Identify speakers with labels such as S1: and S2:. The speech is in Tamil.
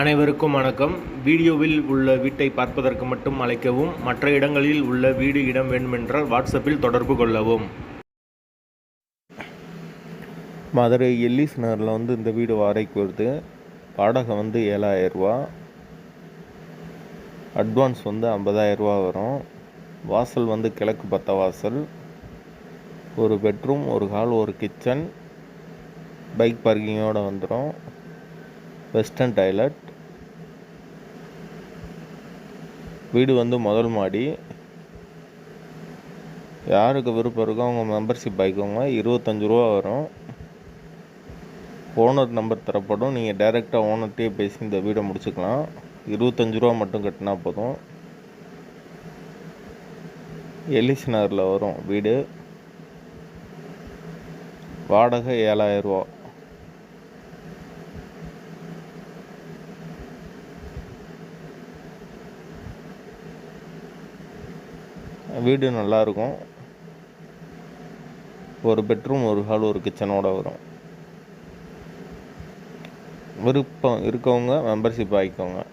S1: அனைவருக்கும் வணக்கம். வீடியோவில் உள்ள வீட்டை பார்ப்பதற்கு மட்டும் அழைக்கவும் மற்ற இடங்களில் உள்ள வீடு இடம் வேண்டுமென்றால் வாட்ஸ்அப்பில் தொடர்பு கொள்ளவும். மதுரை எல்லிஸ் நகரில் வந்து இந்த வீடு வாடகைக்கு வருது. வாடகை வந்து ஏழாயிரரூவா அட்வான்ஸ் வந்து ஐம்பதாயிரரூவா வரும். வாசல் வந்து கிழக்கு பத்த வாசல். ஒரு பெட்ரூம் ஒரு ஹால் ஒரு கிச்சன். பைக் பார்க்கிங்கோடு வந்துடும் வெஸ்டர்ன் டாய்லெட். வீடு வந்து முதல் மாடி. யாருக்கு விருப்பம் இருக்கோ அவங்க மெம்பர்ஷிப் ஆகிக்கோங்க இருபத்தஞ்சு ரூபா வரும். ஓனர் நம்பர் தரப்படும். நீங்கள் டைரெக்டாக ஓனர்கிட்டே பேசி இந்த வீடை முடிச்சுக்கலாம். இருபத்தஞ்சு ரூபா மட்டும் கட்டினா போதும். எலிஸ் நகரில் வரும் வீடு. வாடகை ஏழாயிரரூவா வீடு நல்லாயிருக்கும் ஒரு பெட்ரூம் ஒரு ஹால் ஒரு கிச்சனோட வரும். விருப்பம் இருக்கவங்க மெம்பர்ஷிப் ஆகிக்கோங்க